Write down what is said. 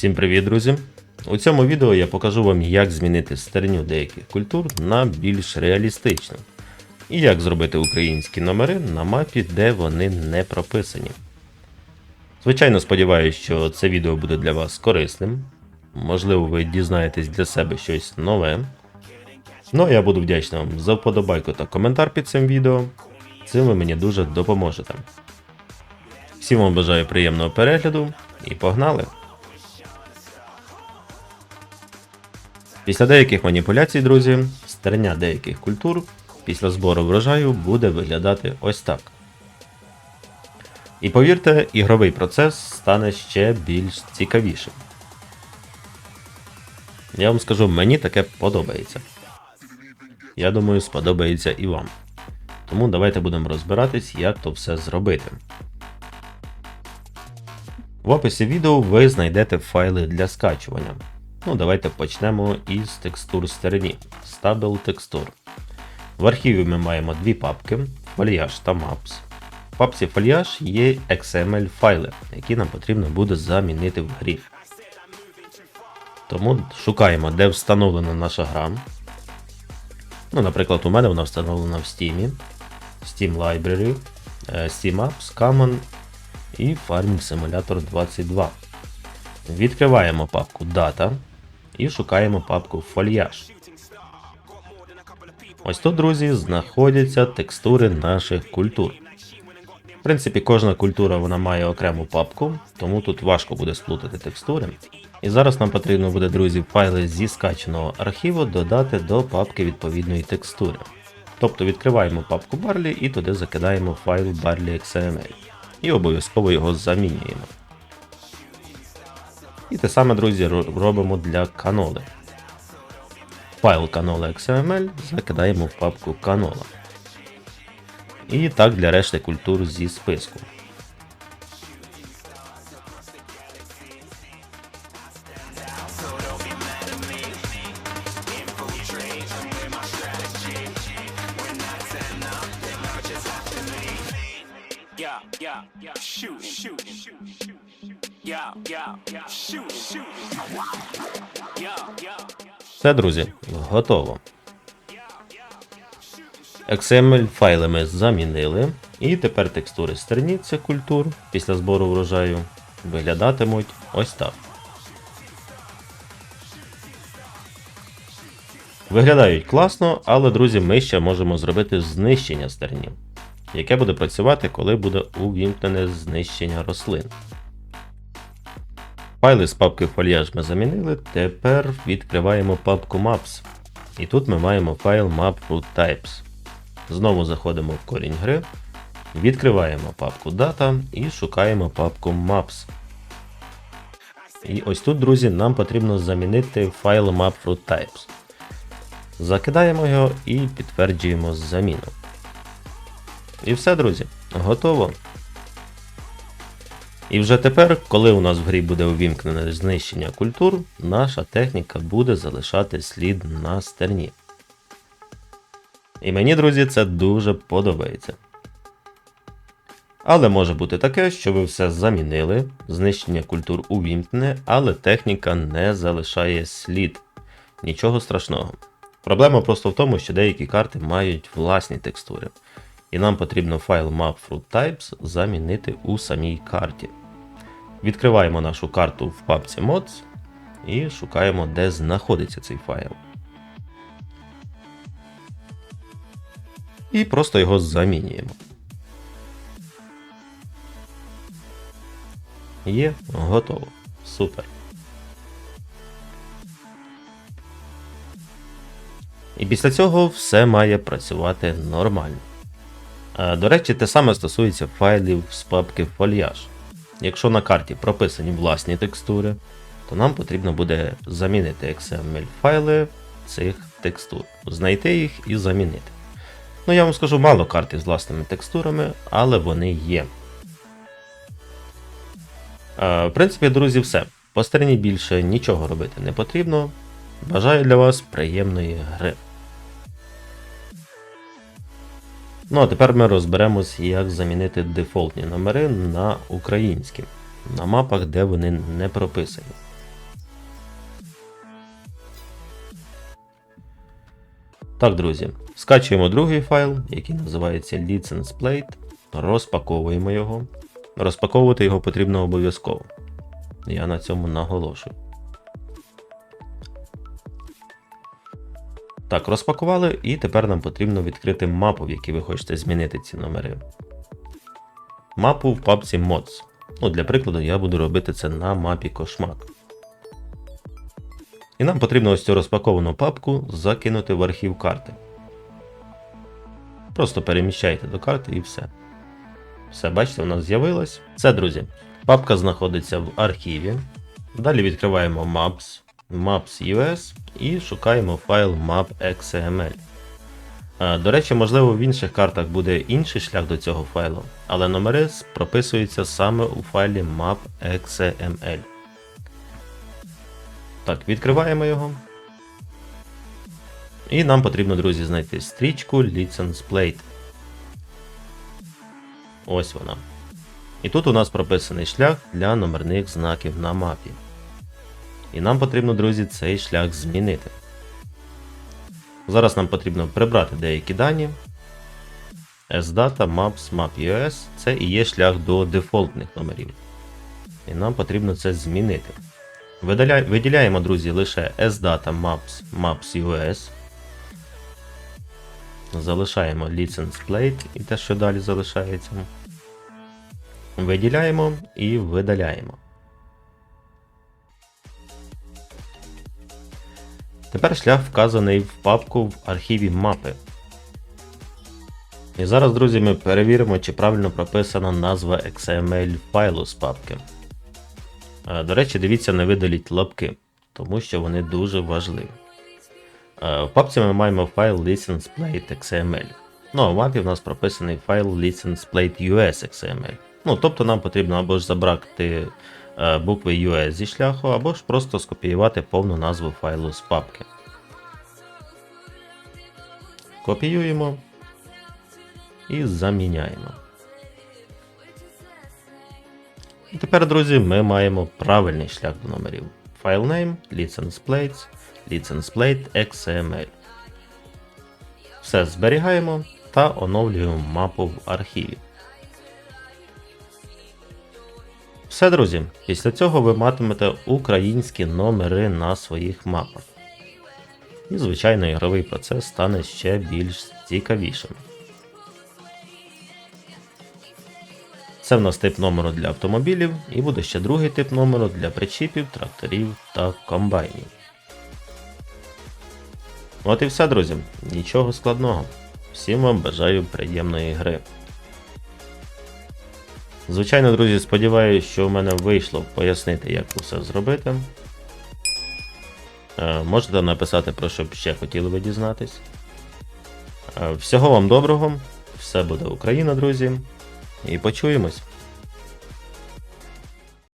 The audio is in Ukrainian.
Всім привіт, друзі! У цьому відео я покажу вам, як змінити стерню деяких культур на більш реалістичну. І як зробити українські номери на мапі, де вони не прописані. Звичайно, сподіваюся, що це відео буде для вас корисним. Можливо, ви дізнаєтесь для себе щось нове. Ну а я буду вдячний вам за вподобайку та коментар під цим відео. Цим ви мені дуже допоможете. Всім вам бажаю приємного перегляду і погнали! Після деяких маніпуляцій, друзі, стерня деяких культур після збору врожаю буде виглядати ось так. І повірте, ігровий процес стане ще більш цікавішим. Я вам скажу, мені таке подобається. Я думаю, сподобається і вам. Тому давайте будемо розбиратись, як то все зробити. В описі відео ви знайдете файли для скачування. Ну, давайте почнемо із текстур стерні Stable Texture. В архіві ми маємо дві папки фольяж та Maps. В папці фольяж є XML файли, які нам потрібно буде замінити в грі. Тому шукаємо, де встановлена наша гра. Ну, Наприклад, у мене вона встановлена в Steam, Steam Library, е, Steam Apps, Common і Farming Simulator 22. Відкриваємо папку Data і шукаємо папку Фольяж. Ось тут, друзі, знаходяться текстури наших культур. В принципі, кожна культура вона має окрему папку, тому тут важко буде сплутати текстури. І зараз нам потрібно буде, друзі, файли зі скаченого архіву додати до папки відповідної текстури. Тобто відкриваємо папку Barley і туди закидаємо файл barley.xml. І обов'язково його замінюємо. І те саме, друзі, робимо для каноли. Файл canola.xml закидаємо в папку canola. І так для решти культур зі списку. Yeah, yeah, yeah, shoot, shoot, shoot, Все, друзі, готово. XML файли ми замінили, і тепер текстури стерніці культур після збору врожаю виглядатимуть ось так. Виглядають класно, але, друзі, ми ще можемо зробити знищення стернів, яке буде працювати, коли буде увімкнене знищення рослин. Файли з папки фольяж ми замінили. Тепер відкриваємо папку Maps. І тут ми маємо файл map.root.types. Знову заходимо в корінь гри, відкриваємо папку Data і шукаємо папку Maps. І ось тут, друзі, нам потрібно замінити файл map.root.types. Закидаємо його і підтверджуємо заміну. І все, друзі, готово. І вже тепер, коли у нас в грі буде увімкнене знищення культур, наша техніка буде залишати слід на стерні. І мені, друзі, це дуже подобається. Але може бути таке, що ви все замінили, знищення культур увімкнене, але техніка не залишає слід. Нічого страшного. Проблема просто в тому, що деякі карти мають власні текстури. І нам потрібно файл map.fruit.types замінити у самій карті. Відкриваємо нашу карту в папці Mods і шукаємо, де знаходиться цей файл. І просто його замінюємо. Є, готово. Супер. І після цього все має працювати нормально. Е, До речі, те саме стосується файлів з папки фольяж. Якщо на карті прописані власні текстури, то нам потрібно буде замінити XML файли цих текстур, знайти їх і замінити. Ну, я вам скажу мало карти з власними текстурами, але вони є. Е, В принципі, друзі, все. По стороні більше нічого робити не потрібно. Бажаю для вас приємної гри. Ну а тепер ми розберемось, як замінити дефолтні номери на українські на мапах, де вони не прописані. Так, друзі, скачуємо другий файл, який називається License Plate, розпаковуємо його. Розпаковувати його потрібно обов'язково. Я на цьому наголошую. Так, розпакували, і тепер нам потрібно відкрити мапу, в якій ви хочете змінити ці номери. Мапу в папці Mods. Ну, для прикладу, я буду робити це на мапі Кошмак. І нам потрібно ось цю розпаковану папку закинути в архів карти. Просто переміщайте до карти і все. Все, бачите, у нас з'явилось. Це, друзі. Папка знаходиться в архіві. Далі відкриваємо Maps, Maps US і шукаємо файл map.xml. Е, До речі, можливо, в інших картах буде інший шлях до цього файлу, але номери прописуються саме у файлі map.xml. Так, відкриваємо його. І нам потрібно, друзі, знайти стрічку License Plate. Ось вона. І тут у нас прописаний шлях для номерних знаків на мапі. І нам потрібно, друзі, цей шлях змінити. Зараз нам потрібно прибрати деякі дані. SData, Maps, Map.us це і є шлях до дефолтних номерів. І нам потрібно це змінити. Виділяємо, друзі, лише SData, Maps, Maps.us. Залишаємо License Plate і те, що далі залишається. Виділяємо і видаляємо. Тепер шлях вказаний в папку в архіві мапи. І зараз, друзі, ми перевіримо, чи правильно прописана назва XML файлу з папки. Е, До речі, дивіться, не видаліть лапки, тому що вони дуже важливі. Е, В папці ми маємо файл licenseplate.xml. Ну а в мапі в нас прописаний файл licenseplate.us.xml. Ну, тобто нам потрібно або ж забрати букви US зі шляху, або ж просто скопіювати повну назву файлу з папки. Копіюємо і заміняємо. І тепер, друзі, ми маємо правильний шлях до номерів. Filename, license plates, license plate XML. Все зберігаємо та оновлюємо мапу в архіві. Все, друзі, після цього ви матимете українські номери на своїх мапах. І, звичайно, ігровий процес стане ще більш цікавішим. Це в нас тип номеру для автомобілів, і буде ще другий тип номеру для причіпів, тракторів та комбайнів. От і все, друзі. Нічого складного. Всім вам бажаю приємної гри. Звичайно, друзі, сподіваюся, що в мене вийшло пояснити, як все зробити. Е, Можете написати, про що б ще хотіли ви дізнатись. Е, Всього вам доброго, все буде Україна, друзі, і почуємось.